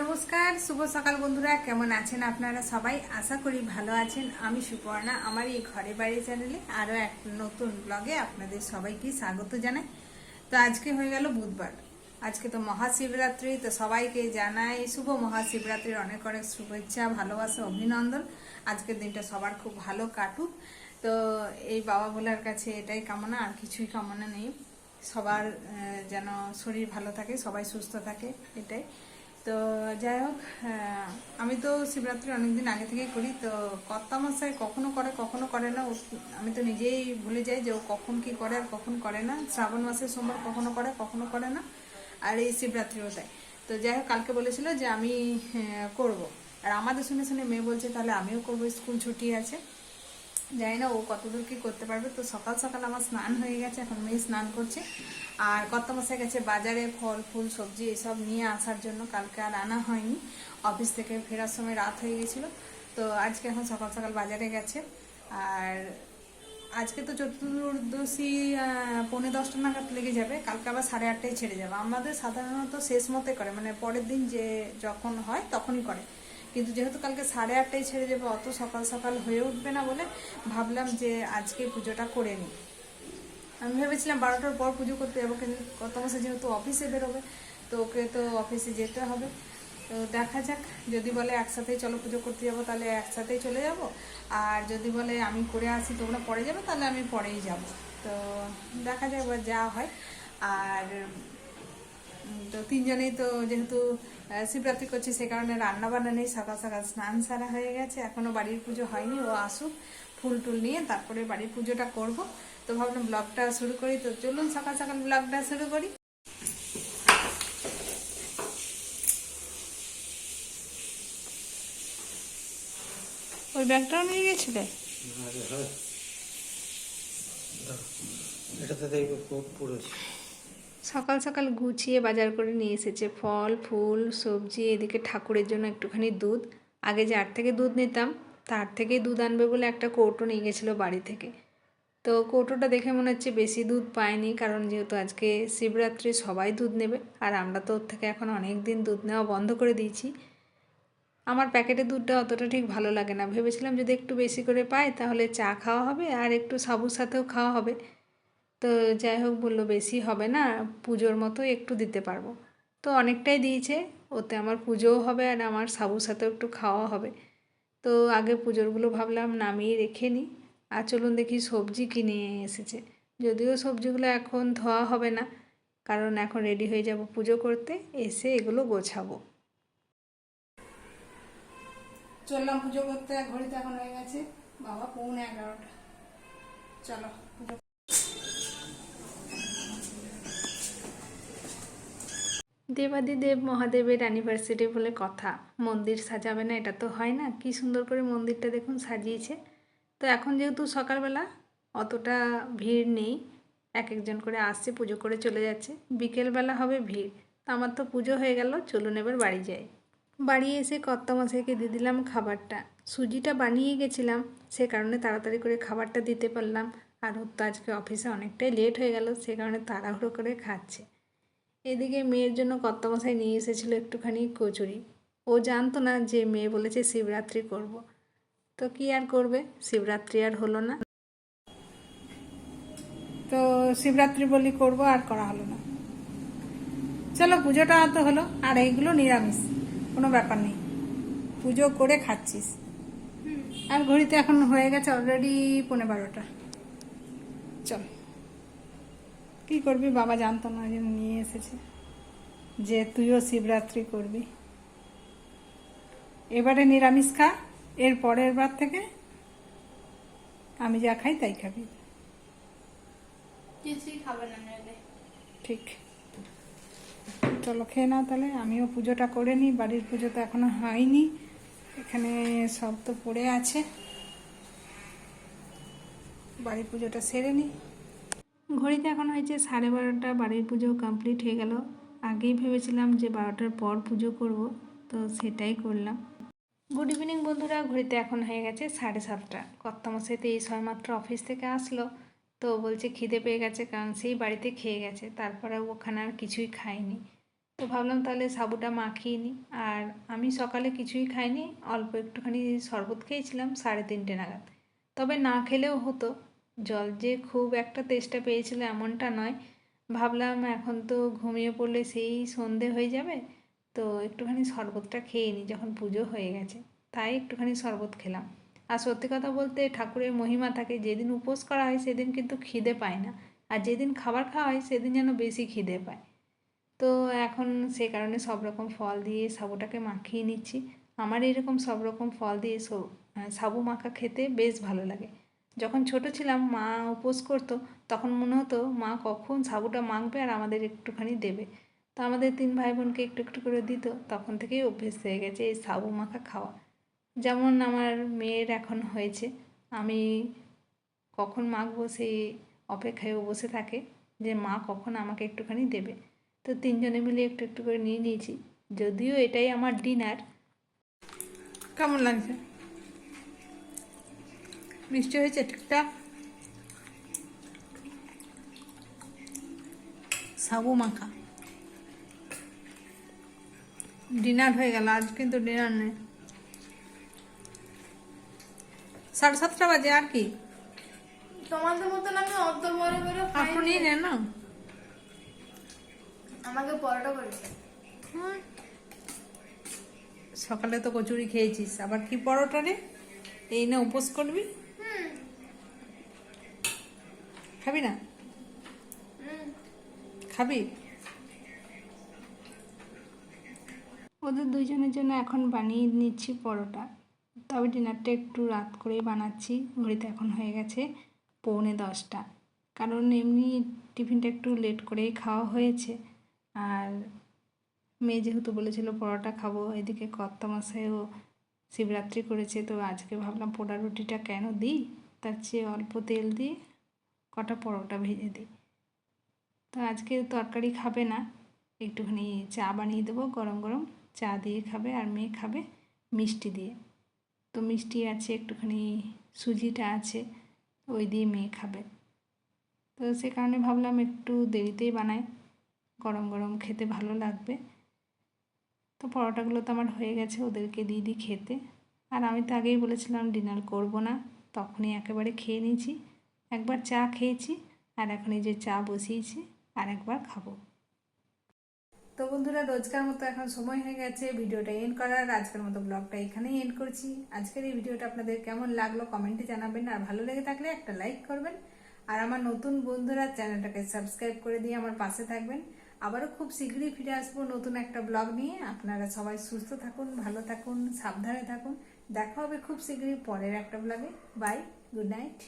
নমস্কার, শুভ সকাল বন্ধুরা, কেমন আছেন আপনারা সবাই? আশা করি ভালো আছেন। আমি সুপর্ণা, আমার এই ঘরে বাড়ি চ্যানেলে আরও এক নতুন ব্লগে আপনাদের সবাইকে স্বাগত জানাই। তো আজকে হয়ে গেল বুধবার। আজকে তো মহাশিবরাত্রি, তো সবাইকে জানাই শুভ মহাশিবরাত্রির অনেক অনেক শুভেচ্ছা, ভালোবাসা, অভিনন্দন। আজকের দিনটা সবার খুব ভালো কাটুক। তো এই বাবা ভোলার কাছে এটাই কামনা, আর কিছুই কামনা নেই। সবার যেন শরীর ভালো থাকে, সবাই সুস্থ থাকে, এটাই। তো যাই হোক আমি তো শিবরাত্রি অনেকদিন আগে থেকেই করি তো কর্তা মশাই কখনো করে কখনো করে না। আমি তো নিজেই ভুলে যাই যে ও কখন কি করে আর কখন করে না। শ্রাবণ মাসের সোমবার কখনো করে কখনো করে না। আর এই শিবরাত্রিও তাই। তো যাই হোক কালকে বলেছিল যে আমি আহ, করব। আর আমাদের শুনে শুনে মেয়ে বলছে তাহলে আমিও করব স্কুল ছুটি আছে। জানি না ও কতদূর কি করতে পারবে। তো সকাল সকাল আমার স্নান হয়ে গেছে, এখন মেয়ে স্নান করছে। আর কত মাসে গেছে বাজারে ফল, ফুল, সবজি এসব নিয়ে আসার জন্য। কালকে আর আনা হয়নি। অফিস থেকে ফেরার সময় রাত হয়ে গেছিল। তো আজকে এখন সকাল সকাল বাজারে গেছে। আর আজকে তো চতুর্দশী পৌনে দশটা নাগাদ লেগে যাবে। কালকে আবার সাড়ে আটটায় ছেড়ে যাবে। আমাদের সাধারণত শেষ মতে করে। মানে পরের দিন যে যখন হয় তখনই করে। কিন্তু যেহেতু কালকে সাড়ে আটটায় ছেড়ে যাবে অত সকাল সকাল হয়ে উঠবে না বলে ভাবলাম যে আজকে পুজোটা করে নিই। আমি ভেবেছিলাম বারোটার পর পুজো করতে যাব, কিন্তু কত মাসে যেহেতু অফিসে বেরোবে, তো ওকে তো অফিসে যেতে হবে। তো দেখা যাক, যদি বলে একসাথেই চলো পুজো করতে যাব, তাহলে একসাথেই চলে যাব। আর যদি বলে আমি করে আসি, তোমরা পরে যাবে, তাহলে আমি পরেই যাব। তো দেখা যাক এবার যা হয়। আর তো তিনজনেই তো যেহেতু শিবরাত্রি করছি সে কারণে রান্না বান্না নেই সকাল সকাল স্নান সারা হয়ে গেছে। এখনও বাড়ির পুজো হয়নি ও আসুক ফুল টুল নিয়ে তারপরে বাড়ির পুজোটা করব। তো ভাবলাম ব্লগটা শুরু করি। তো চলুন সকাল সকাল ব্লগটা শুরু করি। ওই ব্যাগটাও নিয়ে গেছিলে? এটাতে দেখবে খুব পড়েছে। সকাল সকাল গুছিয়ে বাজার করে নিয়ে এসেছে। ফল, ফুল, সবজি, এদিকে ঠাকুরের জন্য একটুখানি দুধ। আগে যার থেকে দুধ নিতাম, তার থেকেই দুধ আনবে বলে একটা কৌটো নিয়ে গেছিল বাড়ি থেকে। তো কৌটোটা দেখে মনে হচ্ছে বেশি দুধ পায়নি কারণ যেহেতু আজকে শিবরাত্রি সবাই দুধ নেবে, আর আমরা তো ওর থেকে এখন অনেক দিন দুধ নেওয়া বন্ধ করে দিয়েছি। আমার প্যাকেটের দুধটা অতটা ঠিক ভালো লাগে না। ভেবেছিলাম যদি একটু বেশি করে পাই, তাহলে চা খাওয়া হবে আর একটু সাবুর সাথেও খাওয়া হবে। তো যাই হোক বলল, বেশি হবে না, পুজোর মতো একটু দিতে পারব। তো অনেকটাই দিয়েছে, ওতে আমার পুজোও হবে আর আমার সাবুর সাথেও একটু খাওয়া হবে। তো আগে পুজোরগুলো ভাবলাম নামিয়ে রেখে নিই। আর চলুন দেখি সবজি কিনে এসেছে। যদিও সবজিগুলো এখন ধোয়া হবে না, কারণ এখন রেডি হয়ে যাব পুজো করতে, এসে এগুলো গোছাবো। চললাম পুজো করতে ঘড়িতে এখন হয়ে গেছে, বাবা, পৌনে এগারোটা। চলো পুজো দেবাদিদেব মহাদেবের অ্যানিভার্সারি বলে কথা। মন্দির সাজাবে না, এটা তো হয় না। কি সুন্দর করে মন্দিরটা দেখুন, সাজিয়েছে। তো এখন যেহেতু সকালবেলা, অতটা ভিড় নেই। এক একজন করে আসছে, পুজো করে চলে যাচ্ছে। বিকেলবেলা হবে ভিড়। তো আমার তো পুজো হয়ে গেল, চলুন এবার বাড়ি যাই। বাড়ি এসে কর্তামশাইকে দিয়ে দিলাম খাবারটা। সুজিটা বানিয়ে গেছিলাম, সে কারণে তাড়াতাড়ি করে খাবারটা দিতে পারলাম। আর তো আজকে অফিসে অনেকটাই লেট হয়ে গেল, সে কারণে তাড়াহুড়ো করে খাচ্ছে। এদিকে মেয়ের জন্য কর্তামশাই নিয়ে এসেছিল একটুখানি কচুরি। ও জানতো না যে মেয়ে বলেছে শিবরাত্রি করব। তো কি আর করবে? শিবরাত্রি আর হলো না। তো শিবরাত্রি বলি করব আর করা হলো না। চলো পুজোটা তো হলো, আর এইগুলো নিরামিষ, কোনো ব্যাপার নেই। পুজো করে খাচ্ছিস। আর ঘড়িতে এখন হয়ে গেছে অলরেডি পনেরো বারোটা। চল। কি করবি? বাবা জানতো না যে নিয়ে এসেছে। যে তুইও শিবরাত্রি করবি। এবারে নিরামিষ খা এর পরের বার থেকে আমি যা খাই তাই খাবি। কিছুই খাবে না ঠিক। চলো খেয়ে নাও তাহলে। আমিও পুজোটা করে নিই। বাড়ির পুজো তো এখনও হয়নি। এখানে সব তো পড়ে আছে। বাড়ির পুজোটা সেরে নিই। ঘড়িতে এখন হয়েছে সাড়ে বারোটা, বাড়ির পুজো কমপ্লিট হয়ে গেল। আগেই ভেবেছিলাম যে বারোটার পর পুজো করব, তো সেটাই করলাম। গুড ইভিনিং বন্ধুরা, ঘড়িতে এখন হয়ে গেছে সাড়ে সাতটা। কর্তামশাইতে এই মাত্র অফিস থেকে আসলো, তো বলছে খিদে পেয়ে গেছে কারণ সেই বাড়িতে খেয়ে গেছে, তারপরে ওখানে আর কিছুই খায়নি। তো ভাবলাম তাহলে সাবুটা মাখিয়ে নিই আর আমি সকালে কিছুই খাইনি, অল্প একটুখানি শরবত খেয়েছিলাম সাড়ে তিনটে নাগাদ। তবে না খেলেও হতো জল যে খুব একটা তেষ্টা পেয়েছিল এমনটা নয়। ভাবলাম এখন তো ঘুমিয়ে পড়লে সেই সন্ধে হয়ে যাবে, তো একটুখানি শরবতটা খেয়ে নিই যখন পুজো হয়ে গেছে, তাই একটুখানি শরবত খেলাম। আর সত্যি কথা বলতে ঠাকুরের মহিমা থাকে, যেদিন উপোস করা হয় সেদিন কিন্তু খিদে পায় না, আর যেদিন খাবার খাওয়া হয় সেদিন যেন বেশি খিদে পায়। তো এখন সে কারণে সব রকম ফল দিয়ে সাবুটাকে মাখিয়ে নিচ্ছি। আমার এরকম সব রকম ফল দিয়ে সব- মাখা খেতে বেশ ভালো লাগে। যখন ছোট ছিলাম, মা উপোস করতো, তখন মনে হতো, মা কখন সাবুটা মাখবে আর আমাদের একটুখানি দেবে। তো আমাদের তিন ভাই বোনকে একটু একটু করে দিত, তখন থেকেই অভ্যেস হয়ে গেছে এই সাবু মাখা খাওয়া। যেমন আমার মেয়ের এখন হয়েছে, আমি কখন মাখবো সেই অপেক্ষায় বসে থাকে যে, মা কখন আমাকে একটুখানি দেবে? তো তিনজনে মিলে একটু একটু করে নিয়ে নিয়েছি, যদিও এটাই আমার ডিনার। কেমন লাগছে? মিষ্টি হয়েছে ঠিকঠাক সাবু মাখা। ডিনার হয়ে গেল আজ কিন্তু ডিনার নেই। সাড়ে সাতটা বাজে আর কি? তোমাদের মতন আমি অত বড় বড় আপনি নেন না। আমাকে পরোটা করেছে। হুম। সকালে তো কচুরি খেয়েছিস আবার কি পরোটা রে? এই না উপোস করবি? খাবি না? খাবি? ওদের দুইজনের জন্য এখন বানিয়ে নিচ্ছি পরোটা। তবে ডিনারটা একটু রাত করেই বানাচ্ছি। ঘড়িতে এখন হয়ে গেছে পৌনে দশটা। কারণ এমনি টিফিনটা একটু লেট করেই খাওয়া হয়েছে। আর মেয়ে যেহেতু বলেছিল পরোটা খাব, এদিকে কর্তা মশাইও শিবরাত্রি করেছে, তো আজকে ভাবলাম পোড়া রুটিটা কেন দিই? তার চেয়ে অল্প তেল দিয়ে কটা পরোটা ভেজে দিই। তো আজকে তরকারি খাবে না। একটুখানি চা বানিয়ে দেবো, গরম গরম চা দিয়ে খাবে আর মেয়ে খাবে মিষ্টি দিয়ে। তো মিষ্টি আছে, একটুখানি সুজিটা আছে, ওই দিয়ে মেয়ে খাবে। তো সে কারণে ভাবলাম একটু দেরিতেই বানাই, গরম গরম খেতে ভালো লাগবে। তো পরোটাগুলো তো আমার হয়ে গেছে, ওদেরকে দিয়ে দিই খেতে। আর আমি তো আগেই বলেছিলাম, ডিনার করব না, তখনই একেবারে খেয়ে নিয়েছি। একবার চা খেয়েছি আর এখন এই যে চা বসিয়েছি আর একবার খাব। তো বন্ধুরা, রোজকার মতো এখন সময় হয়ে গেছে। ভিডিওটা এন্ড করার। আজকের মতো ব্লগটা এখানেই এন্ড করছি। আজকের এই ভিডিওটা আপনাদের কেমন লাগল কমেন্টে জানাবেন। আর ভালো লেগে থাকলে একটা লাইক করবেন। আর আমার নতুন বন্ধুরা, চ্যানেলটাকে সাবস্ক্রাইব করে দিয়ে আমার পাশে থাকবেন। আবারও খুব শীঘ্রই ফিরে আসব নতুন একটা ব্লগ নিয়ে। আপনারা সবাই সুস্থ থাকুন, ভালো থাকুন, সাবধানে থাকুন। দেখা হবে খুব শীঘ্রই পরের একটা ব্লগে। Bye good night